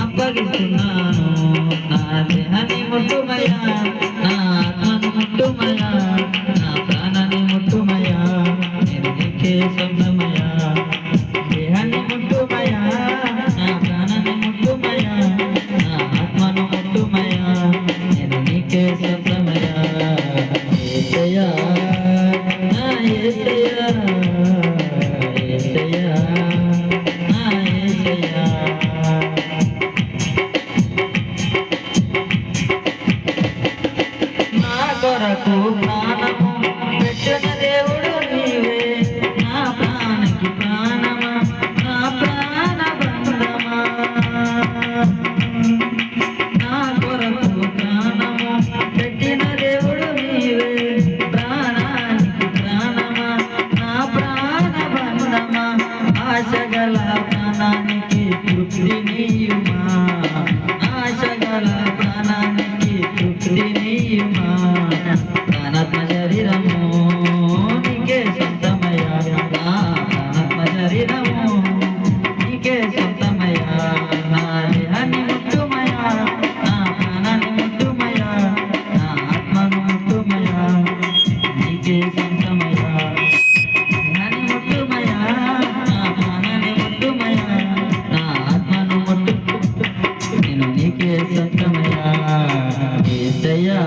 అప్పగిస్తున్నాను నా దేహాన్ని ముట్టుమయ్యా నా ఆత్మను ముట్టుమయ్యా నా ప్రాణాన్ని ముట్టుమయ్యా నేను నీకే సొంతమయ్యా దేహాన్ని ముట్టుమయ్యా నా ప్రాణాన్ని ముట్టుమయ్యా నా ఆత్మను ముట్టుమయ్యా నేను నీకే సొంతమయ్యా కొరకు ప్రాణము పెట్టిన దేవుడు నీవే. నా ప్రాణకి ప్రాణమా? నా ప్రాణ బంధమా? నా కొరకు ప్రాణము. పెట్టిన దేవుడు నీవే. ప్రాణానికి ప్రాణమా? నా ప్రాణ బంధమా? ఆశగల ప్రాణానికి తృప్తి ప్రాణాత్మ శరీరము నీకే సొంతమయ్యా ప్రాణాత్మ శరీరము నీకే సొంతమయ్యా దేహాన్ని ముట్టుమయా నా ప్రాణాన్ని ముట్టుమయా నా ఆత్మను ముట్టుమయా నీకే సొంతమయ్యా. దేహాన్ని ముట్టుమయా నా ప్రాణాన్ని ముట్టుమయా నా ఆత్మను ముట్టు నేను నీకే సొంతమయ్యా. ఏసయ్యా.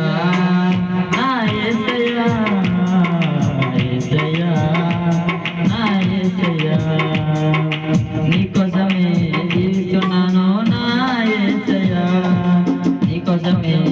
Amém.